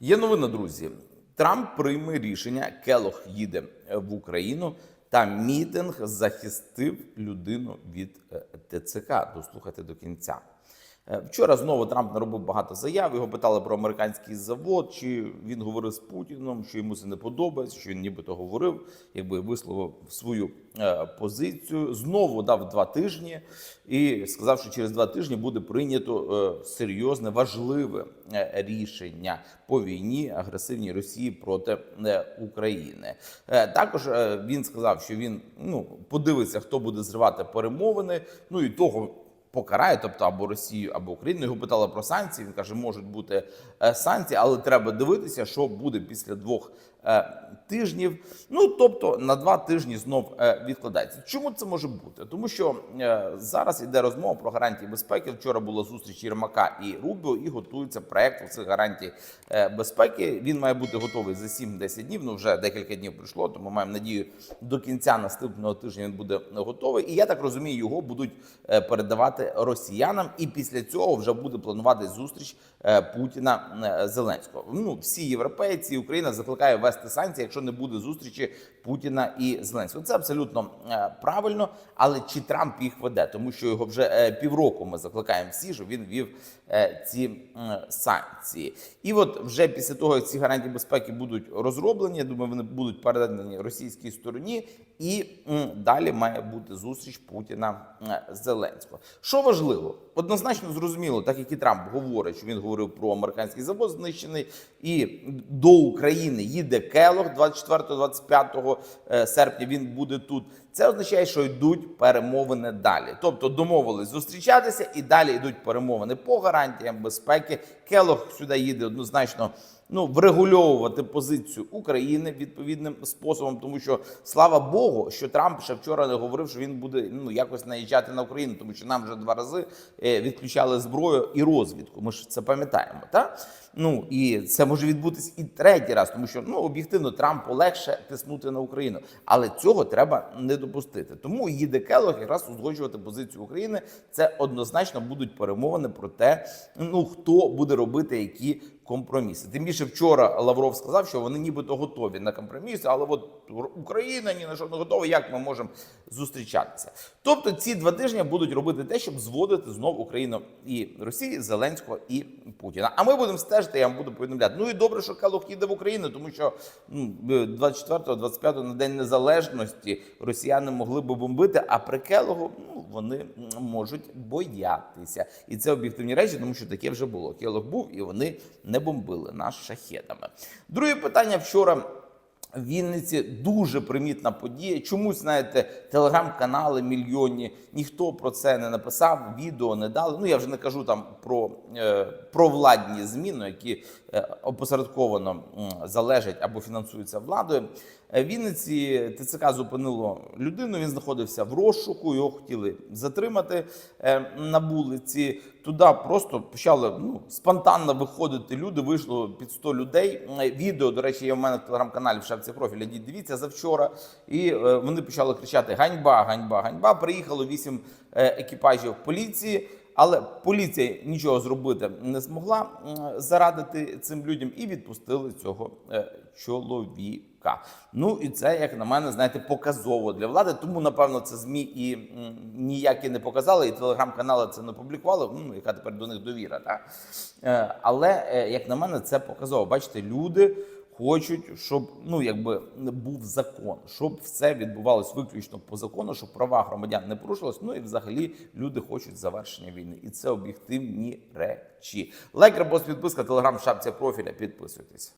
Є новина, друзі. Трамп прийме рішення. Келох їде в Україну. Та мітинг захистив людину від е, ТЦК. Дослухайте до кінця. Е, Вчора знову Трамп наробив багато заяв. Його питали про американський завод, чи він говорив з Путіном, що йому це не подобається, що він нібито говорив, якби висловив свою е, позицію. Знову дав два тижні і сказав, що через два тижні буде прийнято е, серйозне, важливе рішення по війні агресивній Росії проти України. Також він сказав, що він ну подивиться, хто буде зривати перемовини. Ну і того покарає, тобто або Росію, або Україну. Його питали про санкції. Він каже, можуть бути е, санкції, але треба дивитися, що буде після двох е, тижнів. Ну тобто на два тижні знов е, відкладається. Чому це може бути? Тому що зараз іде розмова про гарантії безпеки. Вчора була зустріч Єрмака і Рубіо, і готується проект цих гарантій безпеки. Він має бути готовий за 7-10 днів. Ну вже декілька днів пройшло, тому маємо надію, до кінця наступного тижня він буде готовий. І я так розумію, його будуть е, передавати росіянам. І після цього вже буде планувати зустріч е, Путіна е, Зеленського. Ну всі європейці, Україна закликає ввести санкції, якщо не буде зустрічі Путіна і Зеленського. Це абсолютно е, правильно. Але чи Трамп їх веде? Тому що його вже півроку ми закликаємо всі, щоб він вів ці санкції. І от вже після того, як ці гарантії безпеки будуть розроблені, я думаю, вони будуть передані російській стороні, і далі має бути зустріч Путіна Зеленського. Що важливо, однозначно зрозуміло, так як і Трамп говорить, що він говорив про американський завод знищений, і до України їде Келох 24-25 е, серпня. Він буде тут. Це означає, що йдуть перемовини далі. Тобто домовились зустрічатися і далі йдуть перемовини по гарантіям безпеки. Келох сюди їде однозначно. Ну, врегульовувати позицію України відповідним способом, тому що слава Богу, що Трамп ще вчора не говорив, що він буде ну якось наїжджати на Україну, тому що нам вже два рази е, відключали зброю і розвідку. Ми ж це пам'ятаємо, так? Ну і це може відбутись і третій раз, тому що ну об'єктивно Трампу легше тиснути на Україну, але цього треба не допустити. Тому їде Келох якраз узгоджувати позицію України. Це однозначно будуть перемовини про те, ну хто буде робити які компроміси. Тим більше вчора Лавров сказав, що вони нібито готові на компроміси, але от Україна ні на що не готова. Як ми можемо зустрічатися? Тобто ці два тижні будуть робити те, щоб зводити знов Україну і Росії, Зеленського і Путіна. А ми будемо стежити. Я вам буду повідомляти. Ну і добре, що Келох їде в Україну, тому що ну, 24-25 на день незалежності росіяни могли би бомбити. А при Келогу ну вони можуть боятися, і це об'єктивні речі, тому що таке вже було. Келог був, і вони не бомбили нас шахедами. Друге питання вчора. В Вінниці дуже примітна подія. Чомусь знаєте, телеграм-канали мільйонні. Ніхто про це не написав, відео не дали. Ну я вже не кажу там про, е, про владні зміни, які е, опосередковано е, залежать або фінансуються владою. Е, Вінниці ТЦК зупинило людину. Він знаходився в розшуку. Його хотіли затримати е, на вулиці. Туди просто почали ну спонтанно виходити люди. Вийшло під 100 людей. Е, Відео, до речі, є в мене в телеграм-каналі в шапці профіля. Дивіться завчора. І вони почали кричати: Ганьба, ганьба, ганьба. Приїхало вісім екіпажів поліції. Але поліція нічого зробити не змогла зарадити цим людям і відпустили цього е, чоловіка. Ну і це, як на мене, знаєте, показово для влади. Тому напевно це змі і ніякі не показали, і телеграм-канали це не публікували. Ну яка тепер до них довіра, так Е, але е, як на мене, це показово. Бачите, люди. Хочуть, щоб ну якби був закон, щоб все відбувалось виключно по закону, щоб права громадян не порушилось. Ну і взагалі люди хочуть завершення війни, і це об'єктивні речі. Лайк, репост, підписка, телеграм, шапця профіля. Підписуйтесь.